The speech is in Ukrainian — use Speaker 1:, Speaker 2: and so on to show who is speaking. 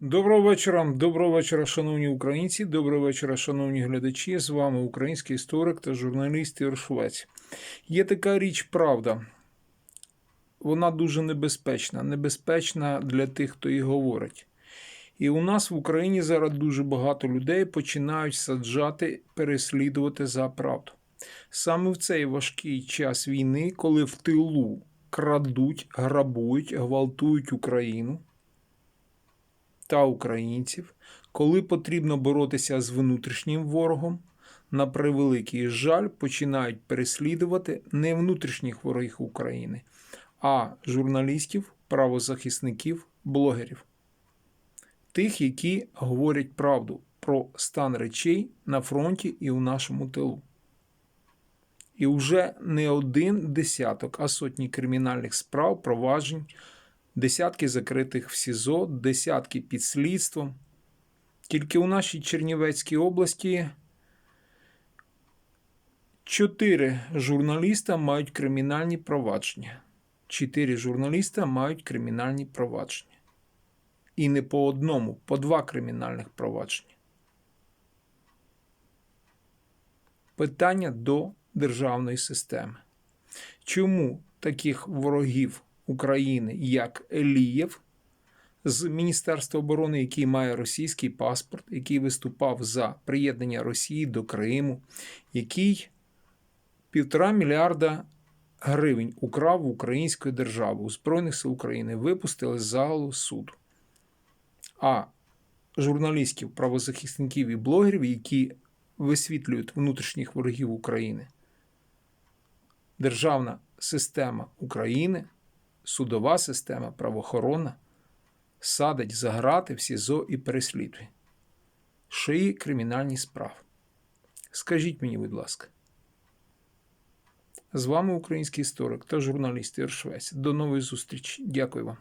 Speaker 1: Доброго вечора, доброго вечора, шановні українці, доброго вечора, шановні глядачі. З вами український історик та журналіст Ігор Швець. Є така річ правда. Вона дуже небезпечна, небезпечна для тих, хто її говорить. І у нас в Україні зараз дуже багато людей починають саджати, переслідувати за правду. Саме в цей важкий час війни, коли в тилу крадуть, грабують, гвалтують Україну та українців, коли потрібно боротися з внутрішнім ворогом, на превеликий жаль, починають переслідувати не внутрішніх ворогів України, а журналістів, правозахисників, блогерів, тих, які говорять правду про стан речей на фронті і у нашому тилу. І вже не один десяток, а сотні кримінальних справ, проваджень, десятки закритих в СІЗО, десятки під слідством. Тільки у нашій Чернівецькій області чотири журналіста мають кримінальні провадження. Чотири журналіста мають кримінальні провадження. І не по одному, по два кримінальних провадження. Питання до державної системи. Чому таких ворогів України, як Елієв з Міністерства оборони, який має російський паспорт, який виступав за приєднання Росії до Криму, який півтора мільярда гривень украв у української держави у Збройних сил України, випустили з залу суду. А журналістів, правозахисників і блогерів, які висвітлюють внутрішніх ворогів України, державна система України судова система, правоохорона садить за грати в СІЗО і переслідує. Шиї кримінальні справи. Скажіть мені, будь ласка. З вами український історик та журналіст Іршвець. До нової зустрічі. Дякую вам.